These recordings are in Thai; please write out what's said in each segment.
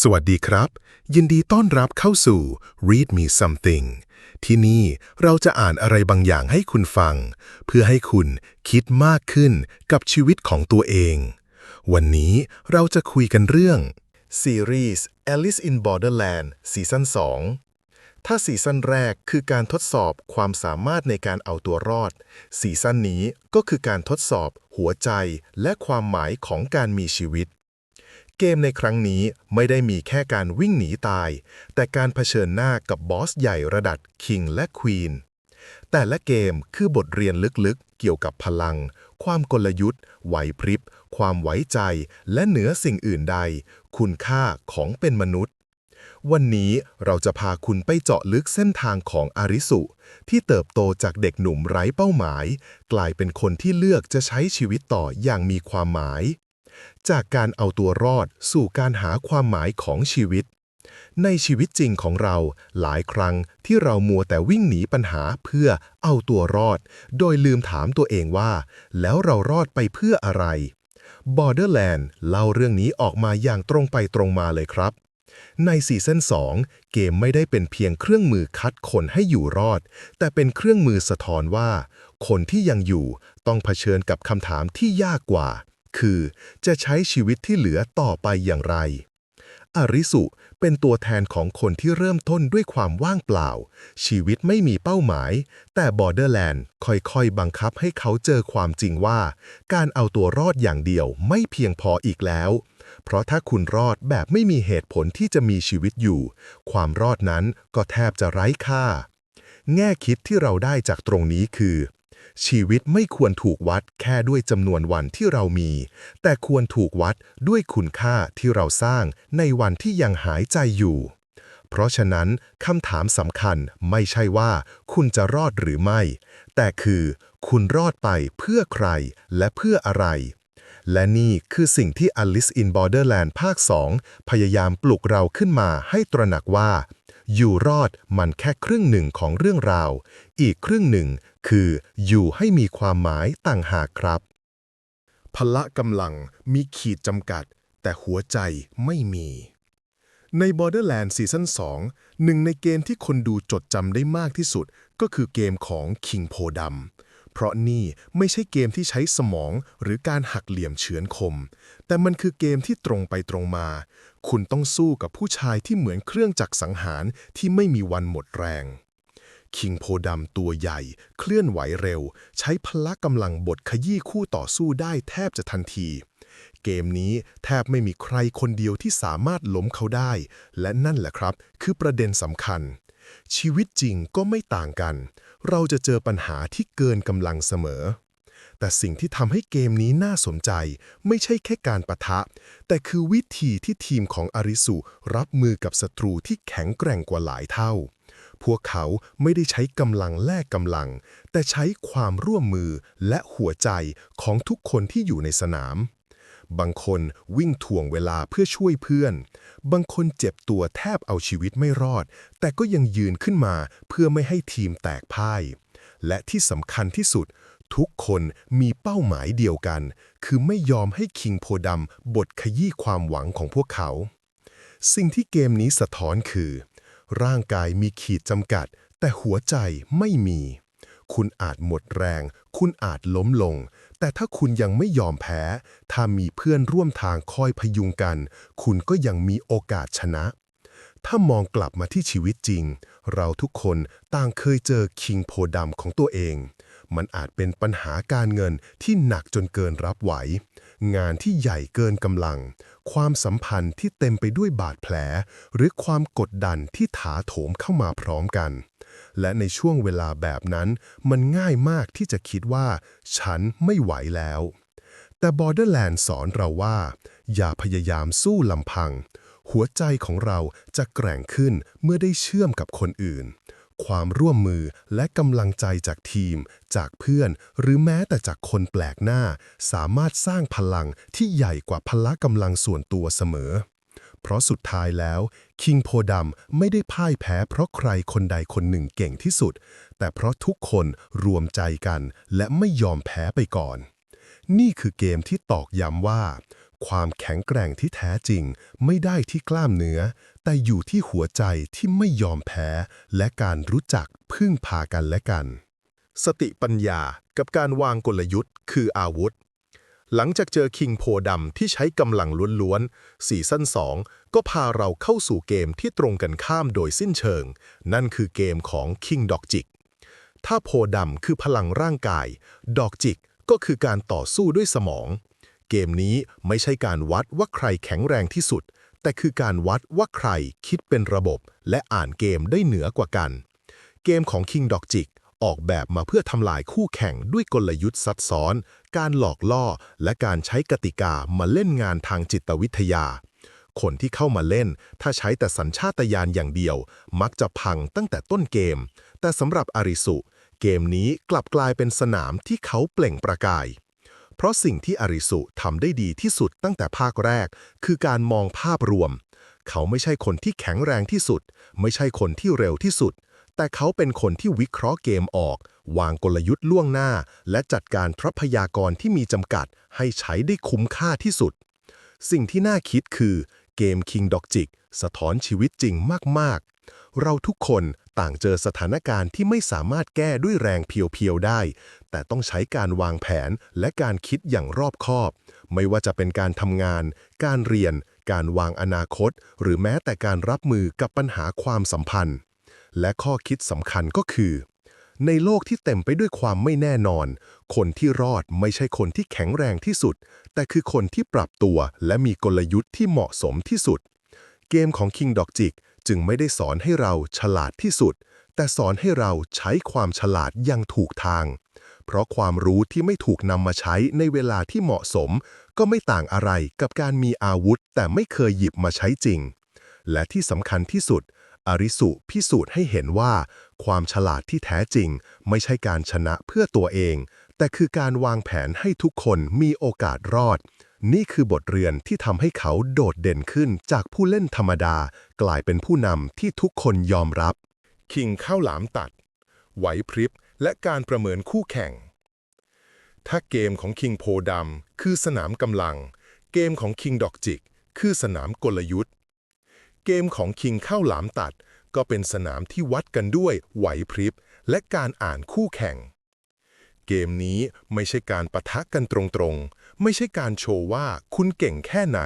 สวัสดีครับ ยินดีต้อนรับเข้าสู่ Read Me Something ที่นี่เราจะอ่านอะไรบางอย่างให้คุณฟัง เพื่อให้คุณคิดมากขึ้นกับชีวิตของตัวเอง วันนี้เราจะคุยกันเรื่องซีรีส์ Alice in Borderland ซีซั่น2 ถ้าซีซั่นแรกคือการทดสอบความสามารถในการเอาตัวรอด ซีซั่นนี้ก็คือการทดสอบหัวใจและความหมายของการมีชีวิต เกมในครั้งนี้ไม่ได้มีแค่การวิ่งหนีตาย แต่การเผชิญหน้ากับบอสใหญ่ระดับคิงและควีนแต่ละเกมคือบทเรียนลึกๆ เกี่ยวกับพลัง ความกลยุทธ์ ไหวพริบ ความไว้ใจ และเหนือสิ่งอื่นใด คุณค่าของเป็นมนุษย์ วันนี้เราจะพาคุณไปเจาะลึกเส้นทางของอาริสุ ที่เติบโตจากเด็กหนุ่มไร้เป้าหมาย กลายเป็นคนที่เลือกจะใช้ชีวิตต่ออย่างมีความหมาย จากการเอาตัวรอดสู่การหาความหมายของชีวิต ในชีวิตจริงของเราหลายครั้งที่เรามัวแต่วิ่งหนีปัญหาเพื่อเอาตัวรอด โดยลืมถามตัวเองว่า แล้วเรารอดไปเพื่ออะไร Borderland เล่าเรื่องนี้ออกมาอย่างตรงไปตรงมาเลยครับในซีซั่น2 เกมไม่ได้เป็นเพียงเครื่องมือคัดคนให้อยู่รอด แต่เป็นเครื่องมือสะท้อนว่า คนที่ยังอยู่ต้องเผชิญกับคำถามที่ยากกว่า คือ จะใช้ชีวิตที่เหลือต่อไปอย่างไร อริสุเป็นตัวแทนของคนที่เริ่มต้นด้วยความว่างเปล่า ชีวิตไม่มีเป้าหมาย แต่ Borderland ค่อยๆ บังคับให้เขาเจอความจริงว่า การเอาตัวรอดอย่างเดียวไม่เพียงพออีกแล้ว เพราะถ้าคุณรอดแบบไม่มีเหตุผลที่จะมีชีวิตอยู่ ความรอดนั้นก็แทบจะไร้ค่า แง่คิดที่เราได้จากตรงนี้คือ ชีวิตไม่ควรถูกวัดแค่ด้วยจำนวนวันที่เรามี แต่ควรถูกวัดด้วยคุณค่าที่เราสร้างในวันที่ยังหายใจอยู่ เพราะฉะนั้นคำถามสำคัญไม่ใช่ว่าคุณจะรอดหรือไม่ แต่คือคุณรอดไปเพื่อใครและเพื่ออะไร และนี่คือสิ่งที่ Alice in Borderland ภาค 2 พยายามปลุกเราขึ้นมาให้ตระหนักว่า อยู่รอดมันแค่ครึ่งหนึ่งของเรื่องราว อีกครึ่งหนึ่งคืออยู่ให้มีความหมายต่างหากครับ พละกำลังมีขีดจำกัด แต่หัวใจไม่มี ใน Borderland ซีซั่น2หนึ่งในเกมที่คนดูจดจำได้มากที่สุด ก็คือเกมของ King โพดำเพราะนี่ไม่ใช่เกมที่ใช้สมองหรือการหักเหลี่ยมเฉือนคม แต่มันคือเกมที่ตรงไปตรงมา คุณต้องสู้กับผู้ชายที่เหมือนเครื่องจักรสังหารที่ไม่มีวันหมดแรง คิงโพดำตัวใหญ่ เคลื่อนไหวเร็ว ใช้พละกำลังบดขยี้คู่ต่อสู้ได้แทบจะทันที เกมนี้แทบไม่มีใครคนเดียวที่สามารถล้มเขาได้ และนั่นแหละครับ คือประเด็นสำคัญ ชีวิตจริงก็ไม่ต่างกัน เราจะเจอปัญหาที่เกินกำลังเสมอ แต่สิ่งที่ทำให้เกมนี้น่าสนใจ ไม่ใช่แค่การปะทะ แต่คือวิธีที่ทีมของอาริสุรับมือกับศัตรูที่แข็งแกร่งกว่าหลายเท่า พวกเขาไม่ได้ใช้กำลังแลกกำลัง แต่ใช้ความร่วมมือและหัวใจของทุกคนที่อยู่ในสนาม บางคนวิ่งถ่วงเวลาเพื่อช่วยเพื่อน บางคนเจ็บตัวแทบเอาชีวิตไม่รอด แต่ก็ยังยืนขึ้นมาเพื่อไม่ให้ทีมแตกพ่ายและที่สำคัญที่สุด ทุกคนมีเป้าหมายเดียวกัน คือไม่ยอมให้คิงโพดำบทขยี้ความหวังของพวกเขา สิ่งที่เกมนี้สะท้อนคือ ร่างกายมีขีดจำกัด แต่หัวใจไม่มี คุณอาจหมดแรง คุณอาจล้มลง แต่ถ้าคุณยังไม่ยอมแพ้ ถ้ามีเพื่อนร่วมทางคอยพยุงกัน คุณก็ยังมีโอกาสชนะ ถ้ามองกลับมาที่ชีวิตจริง เราทุกคนต่างเคยเจอคิงโพดำของตัวเอง มันอาจเป็นปัญหาการเงินที่หนักจนเกินรับไหว งานที่ใหญ่เกินกำลัง ความสัมพันธ์ที่เต็มไปด้วยบาดแผล หรือความกดดันที่ถาโถมเข้ามาพร้อมกัน และในช่วงเวลาแบบนั้น มันง่ายมากที่จะคิดว่า ฉันไม่ไหวแล้ว แต่ Borderland สอนเราว่า อย่าพยายามสู้ลำพัง หัวใจของเราจะแกร่งขึ้นเมื่อได้เชื่อมกับคนอื่น ความร่วมมือและกำลังใจจากทีม จากเพื่อน หรือแม้แต่จากคนแปลกหน้า สามารถสร้างพลังที่ใหญ่กว่าพละกำลังส่วนตัวเสมอ เพราะสุดท้ายแล้ว คิงโพดำไม่ได้พ่ายแพ้เพราะใครคนใดคนหนึ่งเก่งที่สุด แต่เพราะทุกคนรวมใจกัน และไม่ยอมแพ้ไปก่อน นี่คือเกมที่ตอกย้ำว่า ความแข็งแกร่งที่แท้จริง ไม่ได้ที่กล้ามเนื้อ แต่อยู่ที่หัวใจที่ไม่ยอมแพ้ และการรู้จักพึ่งพากันและกัน สติปัญญากับการวางกลยุทธ์คืออาวุธ หลังจากเจอคิงโพดำที่ใช้กำลังล้วนๆซีซั่น2ก็พาเราเข้าสู่เกมที่ตรงกันข้ามโดยสิ้นเชิง นั่นคือเกมของคิงดอกจิก ถ้าโพดำคือพลังร่างกาย ดอกจิกก็คือการต่อสู้ด้วยสมอง เกมนี้ไม่ใช่การวัดว่าใครแข็งแรงที่สุด แต่คือการวัดว่าใครคิดเป็นระบบ และอ่านเกมได้เหนือกว่ากัน เกมของ King d o g j i c ออกแบบมาเพื่อทำลายคู่แข่งด้วยกลยุทธ์ซับซ้อน การหลอกล่อ และการใช้กติกามาเล่นงานทางจิตวิทยา คนที่เข้ามาเล่น ถ้าใช้แต่สัญชาตญาณอย่างเดียว มักจะพังตั้งแต่ต้นเกม แต่สำหรับอาริสุ เกมนี้กลับกลายเป็นสนามที่เขาเปล่งประกาย เพราะสิ่งที่อาริสุทำได้ดีที่สุดตั้งแต่ภาคแรก คือการมองภาพรวม เขาไม่ใช่คนที่แข็งแรงที่สุด ไม่ใช่คนที่เร็วที่สุด แต่เขาเป็นคนที่วิเคราะห์เกมออก วางกลยุทธ์ล่วงหน้า และจัดการทรัพยากรที่มีจำกัด ให้ใช้ได้คุ้มค่าที่สุด สิ่งที่น่าคิดคือเกม King d o g j i c สะท้อนชีวิตจริงมาก ๆ เราทุกคนต่างเจอสถานการณ์ที่ไม่สามารถแก้ด้วยแรงเพียว ๆ ได้ แต่ต้องใช้การวางแผนและการคิดอย่างรอบคอบ ไม่ว่าจะเป็นการทำงาน การเรียน การวางอนาคต หรือแม้แต่การรับมือกับปัญหาความสัมพันธ์ และข้อคิดสำคัญก็คือ ในโลกที่เต็มไปด้วยความไม่แน่นอน คนที่รอดไม่ใช่คนที่แข็งแรงที่สุด แต่คือคนที่ปรับตัวและมีกลยุทธ์ที่เหมาะสมที่สุด เกมของ King d o g j i c จึงไม่ได้สอนให้เราฉลาดที่สุด แต่สอนให้เราใช้ความฉลาดอย่างถูกทาง เพราะความรู้ที่ไม่ถูกนำมาใช้ในเวลาที่เหมาะสม ก็ไม่ต่างอะไรกับการมีอาวุธแต่ไม่เคยหยิบมาใช้จริง และที่สำคัญที่สุด อริสุพิสูจน์ให้เห็นว่า ความฉลาดที่แท้จริง ไม่ใช่การชนะเพื่อตัวเอง แต่คือการวางแผนให้ทุกคนมีโอกาสรอด นี่คือบทเรียนที่ทำให้เขาโดดเด่นขึ้นจากผู้เล่นธรรมดา กลายเป็นผู้นำที่ทุกคนยอมรับ คิงข้าวหลามตัด ไหวพริบ และการประเมินคู่แข่ง ถ้าเกมของคิงโพดำคือสนามกำลัง เกมของคิงดอกจิก คือสนามกลยุทธ์ เกมของคิงข้าวหลามตัด ก็เป็นสนามที่วัดกันด้วยไหวพริบ และการอ่านคู่แข่ง เกมนี้ไม่ใช่การประทะกันตรงๆ ไม่ใช่การโชว์ว่าคุณเก่งแค่ไหน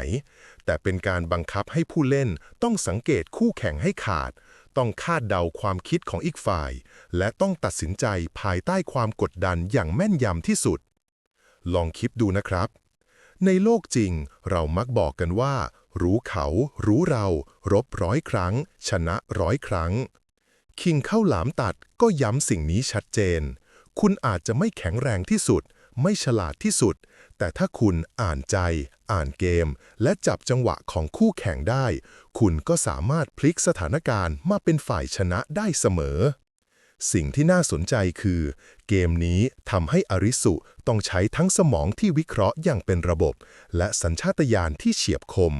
แต่เป็นการบังคับให้ผู้เล่นต้องสังเกตคู่แข่งให้ขาด ต้องคาดเดาความคิดของอีกฝ่าย และต้องตัดสินใจภายใต้ความกดดันอย่างแม่นยำที่สุด ลองคิดดูนะครับ ในโลกจริงเรามักบอกกันว่า รู้เขา รู้เรา รบร้อยครั้ง ชนะร้อยครั้ง คิงเข้าหลามตัดก็ย้ำสิ่งนี้ชัดเจน คุณอาจจะไม่แข็งแรงที่สุด ไม่ฉลาดที่สุดแต่ถ้าคุณอ่านใจ อ่านเกม และจับจังหวะของคู่แข่งได้ คุณก็สามารถพลิกสถานการณ์มาเป็นฝ่ายชนะได้เสมอ สิ่งที่น่าสนใจคือ เกมนี้ทำให้อริสุต้องใช้ทั้งสมองที่วิเคราะห์อย่างเป็นระบบ และสัญชาตญาณที่เฉียบคม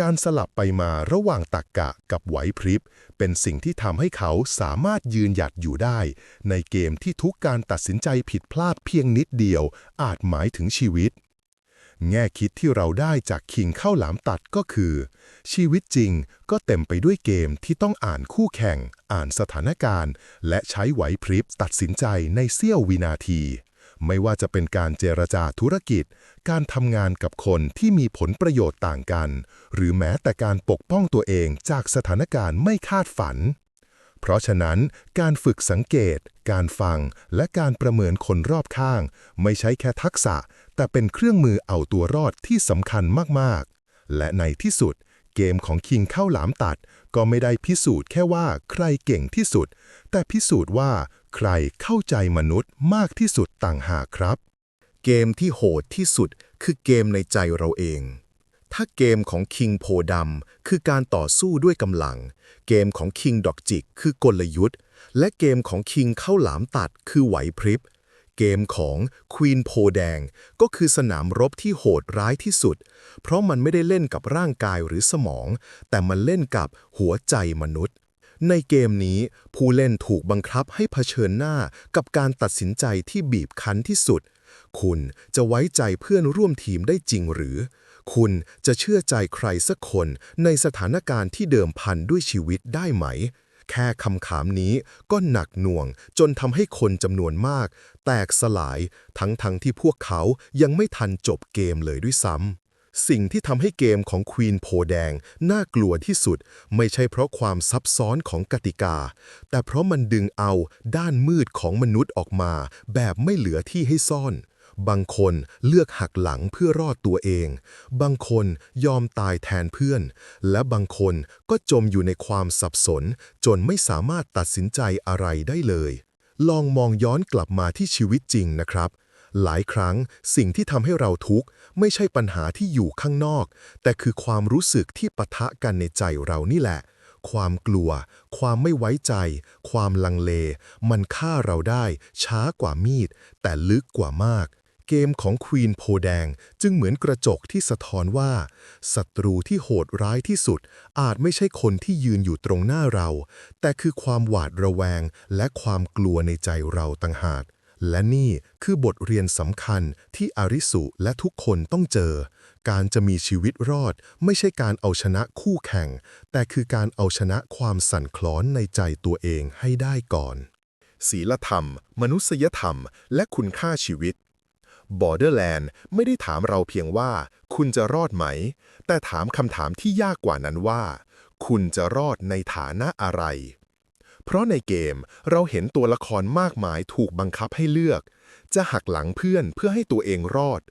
การสลับไปมาระหว่างตักกะกับไหวพริบ เป็นสิ่งที่ทำให้เขาสามารถยืนหยัดอยู่ได้ ในเกมที่ทุกการตัดสินใจผิดพลาดเพียงนิดเดียว อาจหมายถึงชีวิต แง่คิดที่เราได้จากคิงเข้าหลามตัดก็คือ ชีวิตจริงก็เต็มไปด้วยเกมที่ต้องอ่านคู่แข่ง อ่านสถานการณ์ และใช้ไหวพริบตัดสินใจในเสี้ยววินาที ไม่ว่าจะเป็นการเจรจาธุรกิจ การทำงานกับคนที่มีผลประโยชน์ต่างกัน หรือแม้แต่การปกป้องตัวเองจากสถานการณ์ไม่คาดฝันเพราะฉะนั้นการฝึกสังเกต การฟัง และการประเมินคนรอบข้าง ไม่ใช่แค่ทักษะ แต่เป็นเครื่องมือเอาตัวรอดที่สำคัญมากๆ และในที่สุด เกมของคิงเข้าหลามตัด ก็ไม่ได้พิสูจน์แค่ว่าใครเก่งที่สุด แต่พิสูจน์ว่าใครเข้าใจมนุษย์มากที่สุดต่างหากครับ เกมที่โหดที่สุดคือเกมในใจเราเอง ถ้าเกมของคิงโพดำคือการต่อสู้ด้วยกำลัง เกมของคิงดอกจิกคือกลยุทธ์ และเกมของคิงเข้าหลามตัดคือไหวพริบ เกมของควีนโพแดง ก็คือสนามรบที่โหดร้ายที่สุด เพราะมันไม่ได้เล่นกับร่างกายหรือสมอง แต่มันเล่นกับหัวใจมนุษย์ ในเกมนี้ผู้เล่นถูกบังคับให้เผชิญหน้ากับการตัดสินใจที่บีบคั้นที่สุด คุณจะไว้ใจเพื่อนร่วมทีมได้จริงหรือ คุณจะเชื่อใจใครสักคนในสถานการณ์ที่เดิมพันด้วยชีวิตได้ไหม แค่คำถามนี้ก็หนักหน่วงจนทำให้คนจำนวนมาก แตกสลายทั้งๆทที่พวกเขายังไม่ทันจบเกมเลยด้วยซ้ำสิ่งที่ทำให้เกมของควีนโพแดงน่ากลัวที่สุด ไม่ใช่เพราะความซับซ้อนของกติกา แต่เพราะมันดึงเอาด้านมืดของมนุษย์ออกมา แบบไม่เหลือที่ให้ซ่อน บางคนเลือกหักหลังเพื่อรอดตัวเอง บางคนยอมตายแทนเพื่อน และบางคนก็จมอยู่ในความสับสน จนไม่สามารถตัดสินใจอะไรได้เลย ลองมองย้อนกลับมาที่ชีวิตจริงนะครับ หลายครั้งสิ่งที่ทำให้เราทุกข์ ไม่ใช่ปัญหาที่อยู่ข้างนอก แต่คือความรู้สึกที่ปะทะกันในใจเรานี่แหละความกลัว ความไม่ไว้ใจ ความลังเล มันฆ่าเราได้ ช้ากว่ามีด แต่ลึกกว่ามาก เกมของควีนโพแดงจึงเหมือนกระจกที่สะท้อนว่าศัตรูที่โหดร้ายที่สุด อาจไม่ใช่คนที่ยืนอยู่ตรงหน้าเรา แต่คือความหวาดระแวงและความกลัวในใจเราต่างหาก และนี่คือบทเรียนสำคัญที่อาริสุและทุกคนต้องเจอ การจะมีชีวิตรอดไม่ใช่การเอาชนะคู่แข่ง แต่คือการเอาชนะความสั่นคลอนในใจตัวเองให้ได้ก่อนศีลธรรม มนุษยธรรม และคุณค่าชีวิต Borderland ไม่ได้ถามเราเพียงว่า คุณจะรอดไหม แต่ถามคำถามที่ยากกว่านั้นว่า คุณจะรอดในฐานะอะไร เพราะในเกมเราเห็นตัวละครมากมายถูกบังคับให้เลือก จะหักหลังเพื่อนเพื่อให้ตัวเองรอด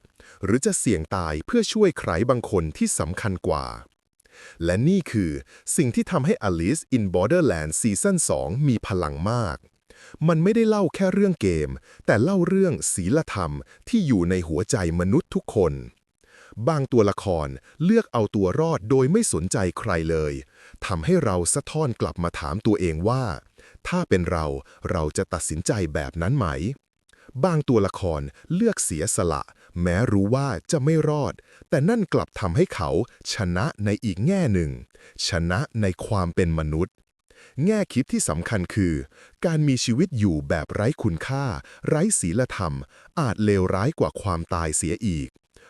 หรือจะเสี่ยงตายเพื่อช่วยใครบางคนที่สำคัญกว่าและนี่คือสิ่งที่ทำให้ Alice in Borderland ซีซั่น2มีพลังมาก มันไม่ได้เล่าแค่เรื่องเกม แต่เล่าเรื่องศีลธรรมที่อยู่ในหัวใจมนุษย์ทุกคน บางตัวละครเลือกเอาตัวรอดโดยไม่สนใจใครเลยทำให้เราสะท้อนกลับมาถามตัวเองว่า ถ้าเป็นเราเราจะตัดสินใจแบบนั้นไหม บางตัวละครเลือกเสียสละ แม้รู้ว่าจะไม่รอด แต่นั่นกลับทำให้เขาชนะในอีกแง่หนึ่ง ชนะในความเป็นมนุษย์ แง่คิดที่สำคัญคือ การมีชีวิตอยู่แบบไร้คุณค่า ไร้ศีลธรรม อาจเลวร้ายกว่าความตายเสียอีก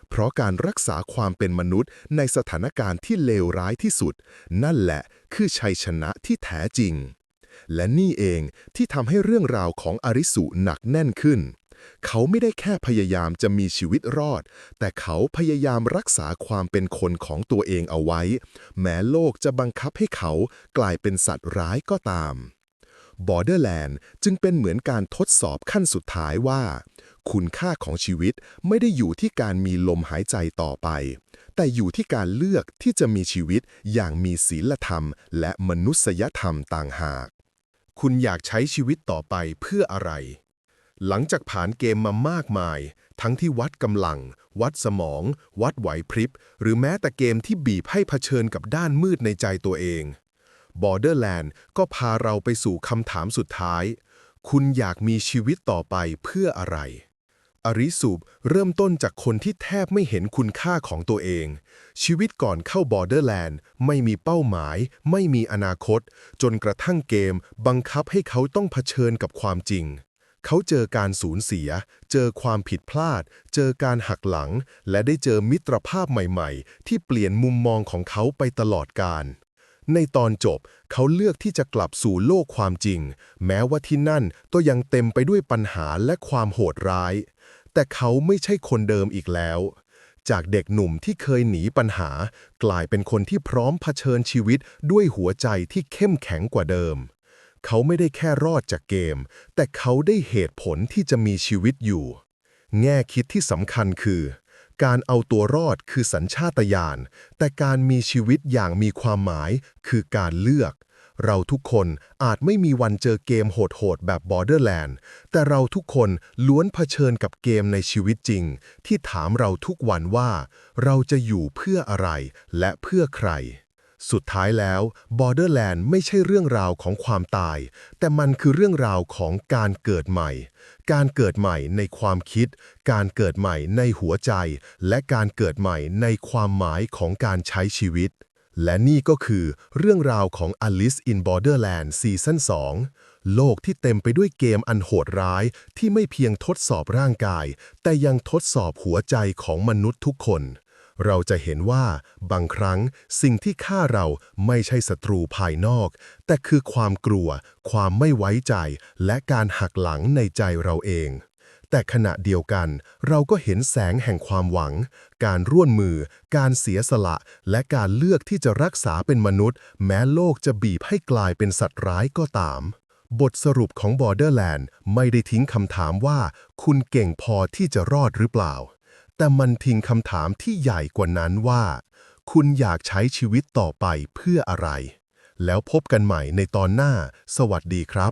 เพราะการรักษาความเป็นมนุษย์ในสถานการณ์ที่เลวร้ายที่สุด นั่นแหละคือชัยชนะที่แท้จริง และนี่เองที่ทำให้เรื่องราวของอริสุหนักแน่นขึ้น เขาไม่ได้แค่พยายามจะมีชีวิตรอด แต่เขาพยายามรักษาความเป็นคนของตัวเองเอาไว้ แม้โลกจะบังคับให้เขากลายเป็นสัตว์ร้ายก็ตาม Borderland จึงเป็นเหมือนการทดสอบขั้นสุดท้ายว่า คุณค่าของชีวิตไม่ได้อยู่ที่การมีลมหายใจต่อไป แต่อยู่ที่การเลือกที่จะมีชีวิตอย่างมีศีลธรรม และมนุษยธรรมต่างหาก คุณอยากใช้ชีวิตต่อไปเพื่ออะไร หลังจากผ่านเกมมามากมาย ทั้งที่วัดกำลัง วัดสมอง วัดไหวพริบ หรือแม้แต่เกมที่บีบให้เผชิญกับด้านมืดในใจตัวเอง Borderland ก็พาเราไปสู่คำถามสุดท้าย คุณอยากมีชีวิตต่อไปเพื่ออะไร อริสูบเริ่มต้นจากคนที่แทบไม่เห็นคุณค่าของตัวเอง ชีวิตก่อนเข้า Borderland ไม่มีเป้าหมาย ไม่มีอนาคต จนกระทั่งเกมบังคับให้เขาต้องเผชิญกับความจริง เขาเจอการสูญเสีย เจอความผิดพลาด เจอการหักหลัง และได้เจอมิตรภาพใหม่ๆ ที่เปลี่ยนมุมมองของเขาไปตลอดกาลในตอนจบเขาเลือกที่จะกลับสู่โลกความจริง แม้ว่าที่นั่นก็ยังเต็มไปด้วยปัญหาและความโหดร้าย แต่เขาไม่ใช่คนเดิมอีกแล้ว จากเด็กหนุ่มที่เคยหนีปัญหา กลายเป็นคนที่พร้อมเผชิญชีวิตด้วยหัวใจที่เข้มแข็งกว่าเดิม เขาไม่ได้แค่รอดจากเกม แต่เขาได้เหตุผลที่จะมีชีวิตอยู่ แง่คิดที่สำคัญคือ การเอาตัวรอดคือสัญชาตญาณ แต่การมีชีวิตอย่างมีความหมายคือการเลือก เราทุกคนอาจไม่มีวันเจอเกมโหดๆ แบบ Borderland แต่เราทุกคนล้วนเผชิญกับเกมในชีวิตจริง ที่ถามเราทุกวันว่า เราจะอยู่เพื่ออะไรและเพื่อใคร สุดท้ายแล้ว Borderland ไม่ใช่เรื่องราวของความตาย แต่มันคือเรื่องราวของการเกิดใหม่ การเกิดใหม่ในความคิด การเกิดใหม่ในหัวใจ และการเกิดใหม่ในความหมายของการใช้ชีวิต และนี่ก็คือเรื่องราวของ Alice in Borderland ซีซั่น2 โลกที่เต็มไปด้วยเกมอันโหดร้ายที่ไม่เพียงทดสอบร่างกาย แต่ยังทดสอบหัวใจของมนุษย์ทุกคน เราจะเห็นว่าบางครั้งสิ่งที่ฆ่าเราไม่ใช่ศัตรูภายนอก แต่คือความกลัว ความไม่ไว้ใจ และการหักหลังในใจเราเอง แต่ขณะเดียวกัน เราก็เห็นแสงแห่งความหวัง การร่วมมือ การเสียสละ และการเลือกที่จะรักษาเป็นมนุษย์ แม้โลกจะบีบให้กลายเป็นสัตว์ร้ายก็ตามบทสรุปของ Borderland ไม่ได้ทิ้งคำถามว่า คุณเก่งพอที่จะรอดหรือเปล่า แต่มันทิ้งคำถามที่ใหญ่กว่านั้นว่า คุณอยากใช้ชีวิตต่อไปเพื่ออะไร แล้วพบกันใหม่ในตอนหน้า สวัสดีครับ